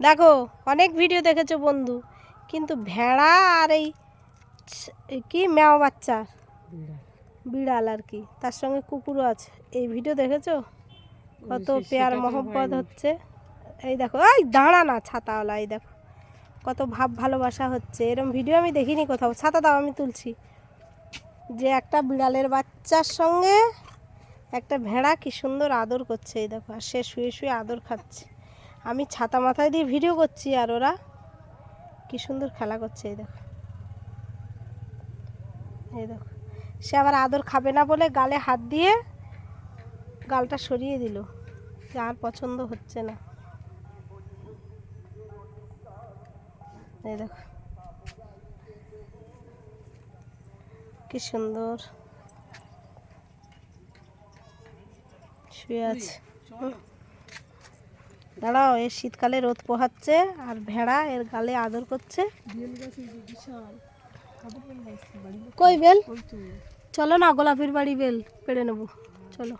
দেখো অনেক ভিডিও দেখেছ বন্ধু কিন্তু ভেড়া আর এই কি ম্যাও বাচ্চা? বিড়াল আর কি তার সঙ্গে কুকুরও আছে। এই ভিডিও দেখেছ? কত পেয়ার মহব্বত হচ্ছে। এই দেখো এই দাঁড়া না ছাতাওয়ালা এই দেখো কত ভাব ভালোবাসা হচ্ছে। এরম ভিডিও আমি দেখিনি কোথাও ছাতা দাও আমি তুলছি। যে একটা বিড়ালের বাচ্চার সঙ্গে একটা ভেড়া কি সুন্দর আদর করছে এই দেখো আর সে শুয়ে শুয়ে আদর খাচ্ছে। আমি ছাতা মাথায় দিয়ে ভিডিও করছি আর ওরা কি সুন্দর খেলা করছে, এই দেখো। এই দেখো। সে আবার আদর খাবে না বলে গালে হাত দিয়ে গালটা সরিয়ে দিল। আর পছন্দ হচ্ছে না। এই দেখো। কি সুন্দর। শুয়ে আছে। দাঁড়াও, এর শীতকালে রোদ পোহাচ্ছে আর ভেড়া এর গালে আদর করছে। কই বেল? চলো না, গোলাপির বাড়ি বেল পেড়ে নেব। চলো।